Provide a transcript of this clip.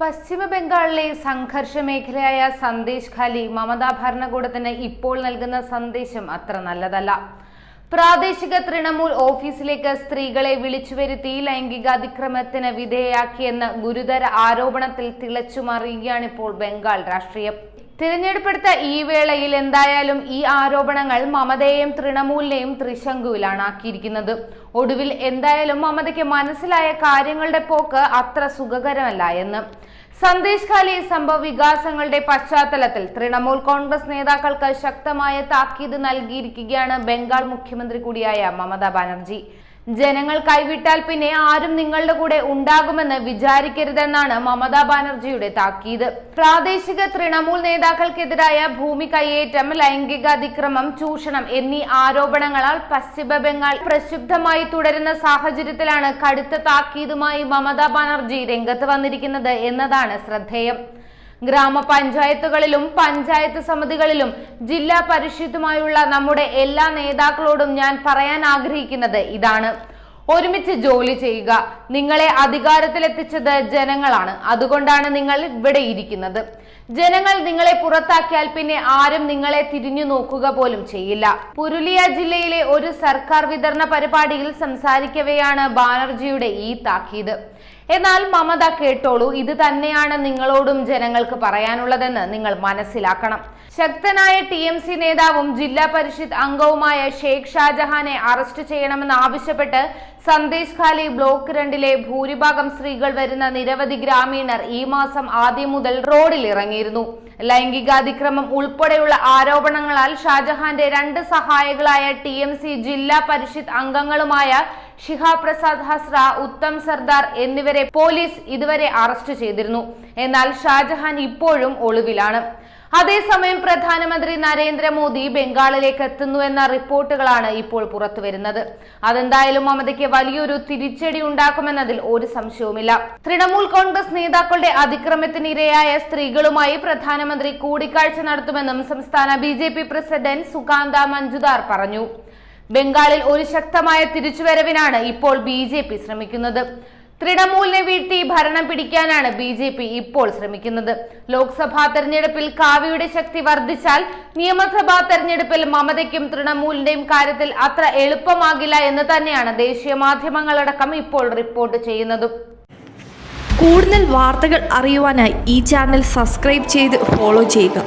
പശ്ചിമ ബംഗാളിലെ സംഘർഷ മേഖലയായ സന്ദേശ് ഖാലി മമതാ ഭരണകൂടത്തിന് ഇപ്പോൾ നൽകുന്ന സന്ദേശം അത്ര നല്ലതല്ല. പ്രാദേശിക തൃണമൂൽ ഓഫീസിലേക്ക് സ്ത്രീകളെ വിളിച്ചു വരുത്തി ലൈംഗികാതിക്രമത്തിന് വിധേയയാക്കിയെന്ന ഗുരുതര ആരോപണത്തിൽ തിളച്ചുമറിയുകയാണിപ്പോൾ ബംഗാൾ രാഷ്ട്രീയം. തിരഞ്ഞെടുപ്പെടുത്ത ഈ വേളയിൽ എന്തായാലും ഈ ആരോപണങ്ങൾ മമതയെയും തൃണമൂലിനെയും ത്രിശങ്കുവിലാണ് ആക്കിയിരിക്കുന്നത്. ഒടുവിൽ എന്തായാലും മമതയ്ക്ക് മനസ്സിലായ കാര്യങ്ങളുടെ പോക്ക് അത്ര സുഖകരമല്ല എന്ന് സന്ദേശ് ഖാലി സംഭവ വികാസങ്ങളുടെ പശ്ചാത്തലത്തിൽ തൃണമൂൽ കോൺഗ്രസ് നേതാക്കൾക്ക് ശക്തമായ താക്കീത് നൽകിയിരിക്കുകയാണ് ബംഗാൾ മുഖ്യമന്ത്രി കൂടിയായ മമതാ ബാനർജി. ജനങ്ങൾ കൈവിട്ടാൽ പിന്നെ ആരും നിങ്ങളുടെ കൂടെ ഉണ്ടാകുമെന്ന് വിചാരിക്കരുതെന്നാണ് മമതാ ബാനർജിയുടെ താക്കീത്. പ്രാദേശിക തൃണമൂൽ നേതാക്കൾക്കെതിരായ ഭൂമി കയ്യേറ്റം ലൈംഗിക അതിക്രമം ചൂഷണം എന്നീ ആരോപണങ്ങളാൽ പശ്ചിമ ബംഗാൾ പ്രക്ഷുബ്ധമായി തുടരുന്ന സാഹചര്യത്തിലാണ് കടുത്ത താക്കീതുമായി മമതാ ബാനർജി രംഗത്ത് വന്നിരിക്കുന്നത് എന്നതാണ് ശ്രദ്ധേയം. ഗ്രാമപഞ്ചായത്തുകളിലും പഞ്ചായത്ത് സമിതികളിലും ജില്ലാ പരിഷത്തുമായുള്ള നമ്മുടെ എല്ലാ നേതാക്കളോടും ഞാൻ പറയാൻ ആഗ്രഹിക്കുന്നത് ഇതാണ്. ഒരുമിച്ച് ജോലി ചെയ്യുക. നിങ്ങളെ അധികാരത്തിലെത്തിച്ചത് ജനങ്ങളാണ്. അതുകൊണ്ടാണ് നിങ്ങൾ ഇവിടെ ഇരിക്കുന്നത്. ജനങ്ങൾ നിങ്ങളെ പുറത്താക്കിയാൽ പിന്നെ ആരും നിങ്ങളെ തിരിഞ്ഞു നോക്കുക പോലും ചെയ്യില്ല. പുരുലിയ ജില്ലയിലെ ഒരു സർക്കാർ വിതരണ പരിപാടിയിൽ സംസാരിക്കവെയാണ് ബാനർജിയുടെ ഈ താക്കീത്. എന്നാൽ മമത കേട്ടോളൂ ഇത് തന്നെയാണ് നിങ്ങളോടും ജനങ്ങൾക്ക് പറയാനുള്ളതെന്ന് നിങ്ങൾ മനസ്സിലാക്കണം. ശക്തനായ ടി എം സി നേതാവും ജില്ലാ പരിഷത്ത് അംഗവുമായ ഷെയ്ഖ് ഷാജഹാനെ അറസ്റ്റ് ചെയ്യണമെന്ന് ആവശ്യപ്പെട്ട് സന്ദേശ് ഖാലി ബ്ലോക്ക് രണ്ടിലെ ഭൂരിഭാഗം സ്ത്രീകൾ വരുന്ന നിരവധി ഗ്രാമീണർ ഈ മാസം ആദ്യം മുതൽ റോഡിൽ ഇറങ്ങിയിരുന്നു ലൈംഗികാതിക്രമം ഉൾപ്പെടെയുള്ള ആരോപണങ്ങളാൽ ഷാജഹാന്റെ രണ്ട് സഹായികളായ ടി എം സി ജില്ലാ പരിഷത്ത് അംഗങ്ങളുമായ ഷിഹാ പ്രസാദ് ഹസ്ര ഉത്തം സർദാർ എന്നിവരെ പോലീസ് ഇതുവരെ അറസ്റ്റ് ചെയ്തിരുന്നു. എന്നാൽ ഷാജഹാൻ ഇപ്പോഴും ഒളിവിലാണ്. അതേസമയം പ്രധാനമന്ത്രി നരേന്ദ്രമോദി ബംഗാളിലേക്ക് എത്തുന്നു എന്ന റിപ്പോർട്ടുകളാണ് ഇപ്പോൾ പുറത്തുവരുന്നത്. അതെന്തായാലും മമതയ്ക്ക് വലിയൊരു തിരിച്ചടി ഉണ്ടാക്കുമെന്നതിൽ ഒരു സംശയവുമില്ല. തൃണമൂൽ കോൺഗ്രസ് നേതാക്കളുടെ അതിക്രമത്തിനിരയായ സ്ത്രീകളുമായി പ്രധാനമന്ത്രി കൂടിക്കാഴ്ച നടത്തുമെന്നും സംസ്ഥാന ബി പ്രസിഡന്റ് സുകാന്ത മഞ്ജുദാർ പറഞ്ഞു. ബംഗാളിൽ ഒരു ശക്തമായ തിരിച്ചുവരവിനാണ് ഇപ്പോൾ ബി ശ്രമിക്കുന്നത്. തൃണമൂലിനെ വീഴ്ത്തി ഭരണം പിടിക്കാനാണ് ബി ജെ പി ഇപ്പോൾ ശ്രമിക്കുന്നത്. ലോക്സഭാ തെരഞ്ഞെടുപ്പിൽ കാവ്യയുടെ ശക്തി വർദ്ധിച്ചാൽ നിയമസഭാ തെരഞ്ഞെടുപ്പിൽ മമതയ്ക്കും തൃണമൂലിന്റെയും കാര്യത്തിൽ അത്ര എളുപ്പമാകില്ല എന്ന് തന്നെയാണ് ദേശീയ മാധ്യമങ്ങളടക്കം ഇപ്പോൾ റിപ്പോർട്ട് ചെയ്യുന്നതും. കൂടുതൽ വാർത്തകൾ അറിയുവാനായി ഈ ചാനൽ സബ്സ്ക്രൈബ് ചെയ്ത് ഫോളോ ചെയ്യുക.